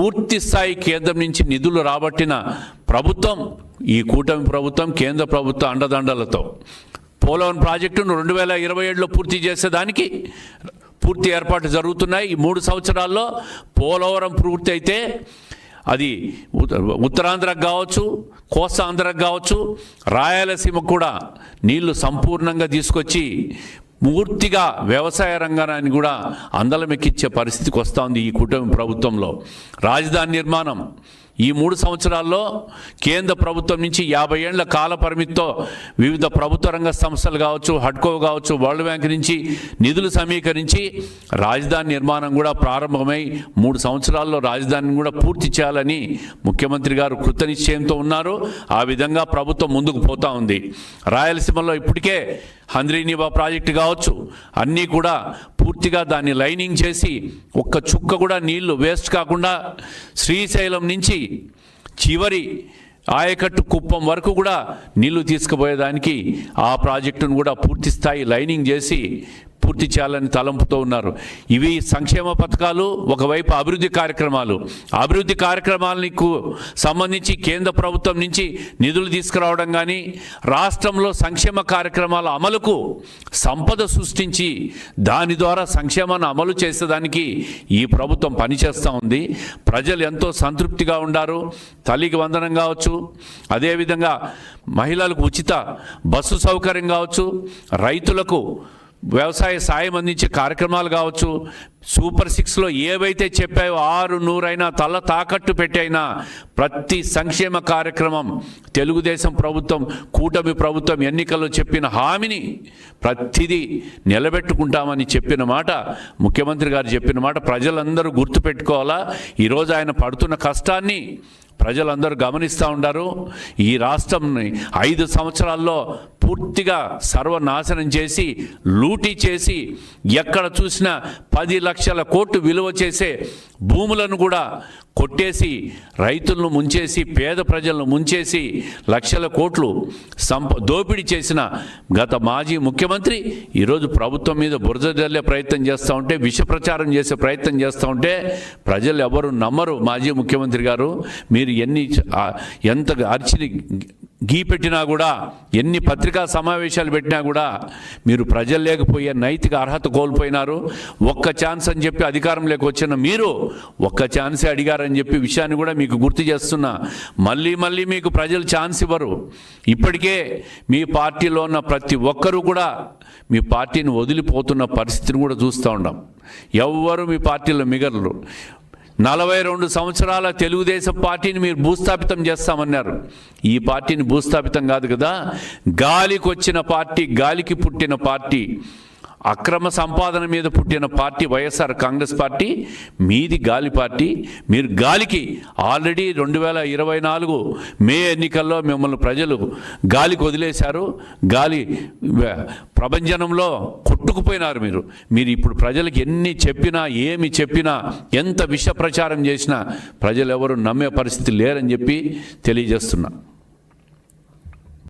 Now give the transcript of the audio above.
పూర్తి స్థాయి కేంద్రం నుంచి నిధులు రాబట్టిన ప్రభుత్వం ఈ కూటమి ప్రభుత్వం కేంద్ర ప్రభుత్వ అండదండలతో. పోలవరం ప్రాజెక్టును రెండు వేల ఇరవై ఏడులో పూర్తి చేసేదానికి పూర్తి ఏర్పాట్లు జరుగుతున్నాయి. ఈ మూడు సంవత్సరాల్లో పోలవరం పూర్తి అయితే అది ఉత్త- ఉత్తరాంధ్రకు కావచ్చు కోస్తాంధ్రకు కావచ్చు రాయలసీమకు కూడా నీళ్ళు సంపూర్ణంగా తీసుకొచ్చి పూర్తిగా వ్యవసాయ రంగాన్ని కూడా అందలమెక్కించే పరిస్థితికి వస్తోంది ఈ కుటుంబ ప్రభుత్వంలో. రాజధాని నిర్మాణం ఈ మూడు సంవత్సరాల్లో కేంద్ర ప్రభుత్వం నుంచి యాభై ఏళ్ళ కాల పరిమితితో వివిధ ప్రభుత్వ రంగ సంస్థలు కావచ్చు హడ్కో కావచ్చు వరల్డ్ బ్యాంక్ నుంచి నిధులు సమీకరించి రాజధాని నిర్మాణం కూడా ప్రారంభమై మూడు సంవత్సరాల్లో రాజధానిని కూడా పూర్తి చేయాలని ముఖ్యమంత్రి గారు కృతనిశ్చయంతో ఉన్నారు. ఆ విధంగా ప్రభుత్వం ముందుకు పోతా ఉంది. రాయలసీమలో ఇప్పటికే హంద్రీనివా ప్రాజెక్టు కావచ్చు అన్నీ కూడా పూర్తిగా దాన్ని లైనింగ్ చేసి ఒక్క చుక్క కూడా నీళ్ళు వేస్ట్ కాకుండా శ్రీశైలం నుంచి చివరి ఆయకట్టు కుప్పం వరకు కూడా నీళ్ళు తీసుకుపోయేదానికి ఆ ప్రాజెక్టును కూడా పూర్తి స్థాయి లైనింగ్ చేసి పూర్తి చేయాలని తలంపుతో ఉన్నారు. ఇవి సంక్షేమ పథకాలు ఒకవైపు అభివృద్ధి కార్యక్రమాలు. అభివృద్ధి కార్యక్రమాలకు సంబంధించి కేంద్ర ప్రభుత్వం నుంచి నిధులు తీసుకురావడం కానీ రాష్ట్రంలో సంక్షేమ కార్యక్రమాల అమలుకు సంపద సృష్టించి దాని ద్వారా సంక్షేమాన్ని అమలు చేసేదానికి ఈ ప్రభుత్వం పనిచేస్తూ ఉంది. ప్రజలు ఎంతో సంతృప్తిగా ఉండారు. తల్లికి వందనం కావచ్చు. అదేవిధంగా మహిళలకు ఉచిత బస్సు సౌకర్యం కావచ్చు. రైతులకు వ్యవసాయ సాయం అందించే కార్యక్రమాలు కావచ్చు సూపర్ సిక్స్లో ఏవైతే చెప్పాయో ఆరు నూరైనా తల తాకట్టు పెట్టైనా ప్రతి సంక్షేమ కార్యక్రమం తెలుగుదేశం ప్రభుత్వం కూటమి ప్రభుత్వం ఎన్నికల్లో చెప్పిన హామీని ప్రతిదీ నిలబెట్టుకుంటామని చెప్పిన మాట ముఖ్యమంత్రి గారు చెప్పిన మాట ప్రజలందరూ గుర్తుపెట్టుకోవాలా? ఈరోజు ఆయన పడుతున్న కష్టాన్ని ప్రజలందరూ గమనిస్తూ ఉండారు. ఈ రాష్ట్రంని ఐదు సంవత్సరాల్లో పూర్తిగా సర్వనాశనం చేసి లూటీ చేసి ఎక్కడ చూసినా పది లక్షల కోట్లు విలువ చేసే భూములను కూడా కొట్టేసి రైతులను ముంచేసి పేద ప్రజలను ముంచేసి లక్షల కోట్లు సంప దోపిడీ చేసిన గత మాజీ ముఖ్యమంత్రి ఈరోజు ప్రభుత్వం మీద బురద జల్లే ప్రయత్నం చేస్తూ ఉంటే విష ప్రచారం చేసే ప్రయత్నం చేస్తూ ఉంటే ప్రజలు ఎవరు నమ్మరు మాజీ ముఖ్యమంత్రి గారు. మీరు ఎన్ని ఎంత అర్చిని గీ పెట్టినా కూడా ఎన్ని పత్రికా సమావేశాలు పెట్టినా కూడా మీరు ప్రజలు లేకపోయే నైతిక అర్హత కోల్పోయినారు. ఒక్క ఛాన్స్ అని చెప్పి అధికారంలోకి వచ్చిన మీరు ఒక్క ఛాన్సే అడిగారని చెప్పి విషయాన్ని కూడా మీకు గుర్తు చేస్తున్నా. మళ్ళీ మళ్ళీ మీకు ప్రజలు ఛాన్స్ ఇవ్వరు. ఇప్పటికే మీ పార్టీలో ఉన్న ప్రతి ఒక్కరూ కూడా మీ పార్టీని వదిలిపోతున్న పరిస్థితిని కూడా చూస్తూ ఉన్నాం. ఎవ్వరు మీ పార్టీలో మిగలరు. నలభై రెండు సంవత్సరాల తెలుగుదేశం పార్టీని మీరు భూస్థాపితం చేస్తామన్నారు. ఈ పార్టీని భూస్థాపితం కాదు కదా గాలికి వచ్చిన పార్టీ గాలికి పుట్టిన పార్టీ. అక్రమ సంపాదన మీద పుట్టిన పార్టీ వైఎస్ఆర్ కాంగ్రెస్ పార్టీ మీది గాలి పార్టీ. మీరు గాలికి ఆల్రెడీ రెండు వేల ఇరవై నాలుగు మే ఎన్నికల్లో మిమ్మల్ని ప్రజలు గాలికి వదిలేశారు. గాలి ప్రభంజనంలో కొట్టుకుపోయినారు మీరు. మీరు ఇప్పుడు ప్రజలకు ఎన్ని చెప్పినా ఏమి చెప్పినా ఎంత విష ప్రచారం చేసినా ప్రజలు ఎవరు నమ్మే పరిస్థితి లేరని చెప్పి తెలియజేస్తున్నా.